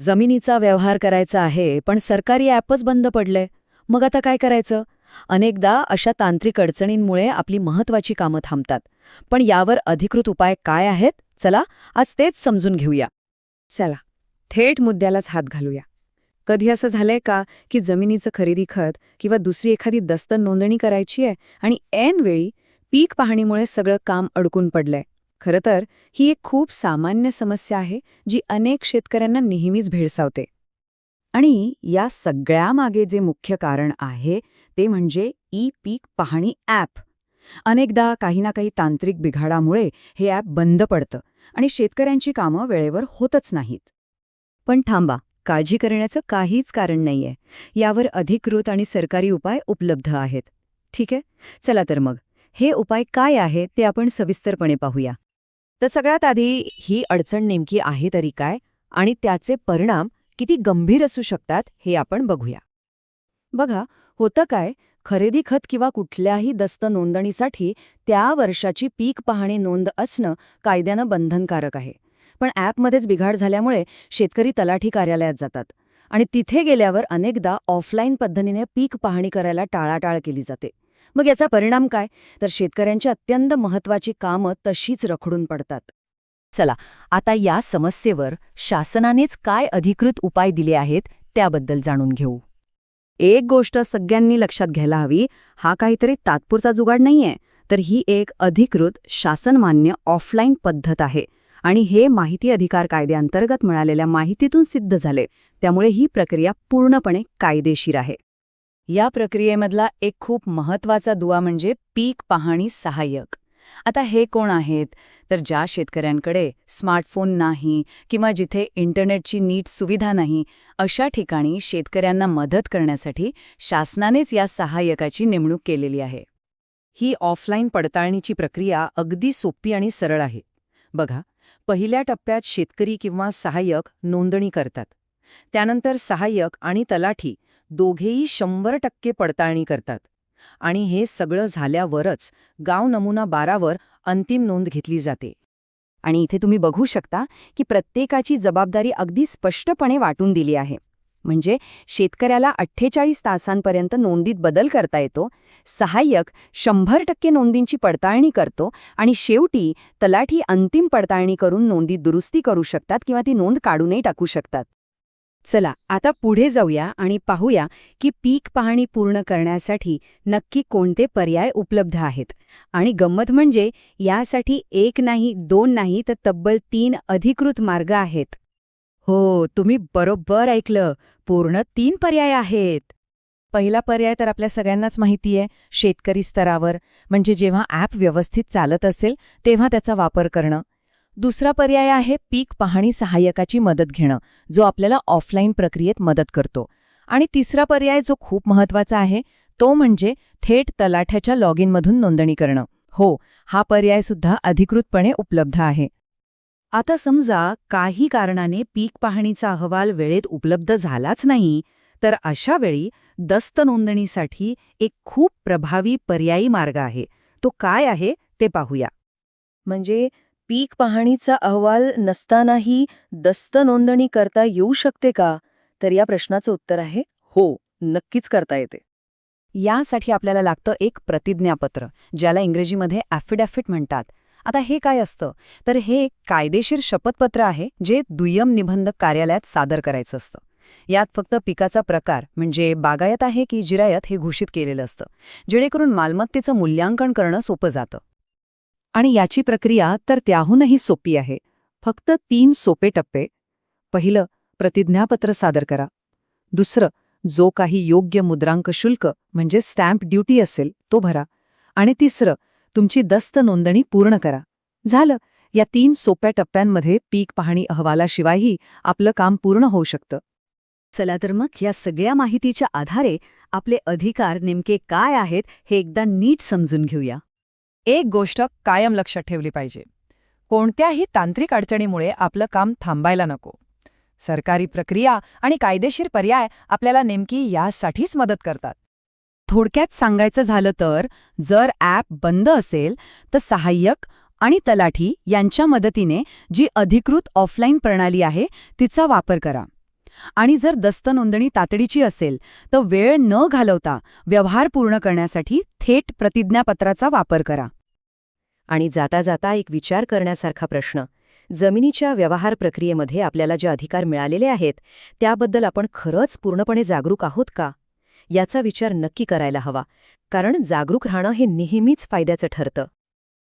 जमिनीचा व्यवहार करायचा आहे पण सरकारी ॲपच बंद पडलंय. मग आता काय करायचं? अनेकदा अशा तांत्रिक अडचणींमुळे आपली महत्वाची कामं थांबतात. पण यावर अधिकृत उपाय काय आहेत? चला आज तेच समजून घेऊया. चला थेट मुद्द्यालाच हात घालूया. कधी असं झालंय का की जमिनीचं खरेदी खत किंवा दुसरी एखादी दस्त नोंदणी करायची आहे आणि ऐन वेळी पीक पाहणीमुळे सगळं काम अडकून पडलंय? खरं तर ही एक खूप सामान्य समस्या आहे जी अनेक शेतकऱ्यांना नेहमीच भेडसावते. आणि या सगळ्यामागे जे मुख्य कारण आहे ते म्हणजे ई पीक पाहणी ॲप. अनेकदा काही ना काही तांत्रिक बिघाडामुळे हे ॲप बंद पडतं आणि शेतकऱ्यांची कामं वेळेवर होतच नाहीत. पण थांबा काळजी करण्याचं काहीच कारण नाहीये. यावर अधिकृत आणि सरकारी उपाय उपलब्ध आहेत. ठीक आहे? चला तर मग. हे उपाय काय आहेत ते आपण सविस्तरपणे पाहूया. तर सगळ्यात आधी ही अडचण नेमकी आहे तरी काय आणि त्याचे परिणाम किती गंभीर असू शकतात हे आपण बघूया. बघा होतं काय? खरेदी खत किंवा कुठल्याही दस्त नोंदणीसाठी त्या वर्षाची पीक पाहणी नोंद असणं कायद्यानं बंधनकारक आहे. पण ॲपमध्येच बिघाड झाल्यामुळे शेतकरी तलाठी कार्यालयात जातात आणि तिथे गेल्यावर अनेकदा ऑफलाईन पद्धतीने पीक पाहणी करायला टाळाटाळ केली जाते. मग याचा परिणाम काय? तर शेतकऱ्यांची अत्यंत महत्वाची कामं तशीच रखडून पडतात. चला आता या समस्येवर शासनानेच काय अधिकृत उपाय दिले आहेत त्याबद्दल जाणून घेऊ. एक गोष्ट सगळ्यांनी लक्षात घ्यायला हवी हा काहीतरी तात्पुरता जुगाड नाहीये तर ही एक अधिकृत शासनमान्य ऑफलाईन पद्धत आहे आणि हे माहिती अधिकार कायद्याअंतर्गत मिळालेल्या माहितीतून सिद्ध झाले त्यामुळे ही प्रक्रिया पूर्णपणे कायदेशीर आहे. या प्रक्रियेमधला एक खूप महत्त्वाचा दुवा म्हणजे पीक पाहणी सहाय्यक. आता हे कोण आहेत? तर ज्या शेतकऱ्यांकडे स्मार्टफोन नाही किंवा जिथे इंटरनेटची नीट सुविधा नाही अशा ठिकाणी शेतकऱ्यांना मदत करण्यासाठी शासनानेच या सहाय्यकाची नेमणूक केलेली आहे. ही ऑफलाईन पडताळणीची प्रक्रिया अगदी सोपी आणि सरळ आहे. बघा पहिल्या टप्प्यात शेतकरी किंवा सहाय्यक नोंदणी करतात. त्यानंतर सहाय्यक आणि तलाठी दोघेही शंभर टक्के पडताळणी करतात. आणि हे सगळं झाल्यावरच गाव नमुना बारावर अंतिम नोंद घेतली जाते. आणि इथे तुम्ही बघू शकता की प्रत्येकाची जबाबदारी अगदी स्पष्टपणे वाटून दिली आहे. म्हणजे शेतकऱ्याला अठ्ठेचाळीस तासांपर्यंत नोंदीत बदल करता येतो सहाय्यक शंभर टक्के नोंदींची पडताळणी करतो आणि शेवटी तलाठी अंतिम पडताळणी करून नोंदीत दुरुस्ती करू शकतात किंवा ती नोंद काढूनही टाकू शकतात. चला आता पुढे जाऊया आणि पाहूया की पीक पाहणी पूर्ण करण्यासाठी नक्की कोणते पर्याय उपलब्ध आहेत. आणि गंमत म्हणजे यासाठी एक नाही दोन नाही तर तब्बल तीन अधिकृत मार्ग आहेत. हो तुम्ही बरोबर ऐकलं. पूर्ण तीन पर्याय आहेत. पहिला पर्याय तर आपल्या सगळ्यांनाच माहिती आहे शेतकरी स्तरावर. म्हणजे जेव्हा ॲप व्यवस्थित चालत असेल तेव्हा त्याचा वापर करणं. दुसरा पर्याय आहे पीक पाहणी सहाय्यकाची मदत घेणं जो आपल्याला ऑफलाईन प्रक्रियेत मदत करतो. आणि तिसरा पर्याय जो खूप महत्त्वाचा आहे तो म्हणजे थेट तलाठ्याच्या लॉग इनमधून नोंदणी करणं. हो हा पर्याय सुद्धा अधिकृतपणे उपलब्ध आहे. आता समजा काही कारणाने पीक पाहणीचा अहवाल वेळेत उपलब्ध झालाच नाही तर अशा वेळी दस्त नोंदणीसाठी एक खूप प्रभावी पर्यायी मार्ग आहे. तो काय आहे ते पाहूया. म्हणजे पीक पाहणीचा अहवाल नसतानाही दस्त नोंदणी करता येऊ शकते का? तर या प्रश्नाचं उत्तर आहे हो नक्कीच करता येते. यासाठी आपल्याला लागतं एक प्रतिज्ञापत्र ज्याला इंग्रजीमध्ये ॲफिडॅफिट म्हणतात. आता हे काय असतं? तर हे एक कायदेशीर शपथपत्र आहे जे दुय्यम निबंधक कार्यालयात सादर करायचं असतं. यात फक्त पिकाचा प्रकार म्हणजे बागायत आहे की जिरायत हे घोषित केलेलं असतं. जेणेकरून मालमत्तेचं मूल्यांकन करणं सोपं जातं. आणि याची प्रक्रिया तर त्याहूनही सोपी आहे. फक्त तीन सोपे टप्पे. पहिलं प्रतिज्ञापत्र सादर करा. दुसरं जो काही योग्य मुद्रांक शुल्क म्हणजे स्टॅम्प ड्युटी असेल तो भरा. आणि तिसरं तुमची दस्त नोंदणी पूर्ण करा. झालं. या तीन सोप्या टप्प्यांमध्ये पीक पाहणी अहवालाशिवायही आपलं काम पूर्ण होऊ शकतं. चला तर मग या सगळ्या माहितीच्या आधारे आपले अधिकार नेमके काय आहेत हे एकदा नीट समजून घेऊया. एक गोष्ट कायम लक्षात ठेवली पाहिजे. कोणत्याही तांत्रिक अडचणीमुळे आपलं काम थांबायला नको. सरकारी प्रक्रिया आणि कायदेशीर पर्याय आपल्याला नेमकी यासाठीच मदत करतात. थोडक्यात सांगायचं झालं तर जर ॲप बंद असेल तर सहाय्यक आणि तलाठी यांच्या मदतीने जी अधिकृत ऑफलाईन प्रणाली आहे तिचा वापर करा. आणि जर दस्त नोंदणी तातडीची असेल तर वेळ न घालवता व्यवहार पूर्ण करण्यासाठी थेट प्रतिज्ञापत्राचा वापर करा. आणि जाता जाता एक विचार करण्यासारखा प्रश्न. जमिनीच्या व्यवहार प्रक्रियेमध्ये आपल्याला जे अधिकार मिळालेले आहेत त्याबद्दल आपण खरंच पूर्णपणे जागरूक आहोत का? याचा विचार नक्की करायला हवा. कारण जागरूक राहणं हे नेहमीच फायद्याचं ठरतं.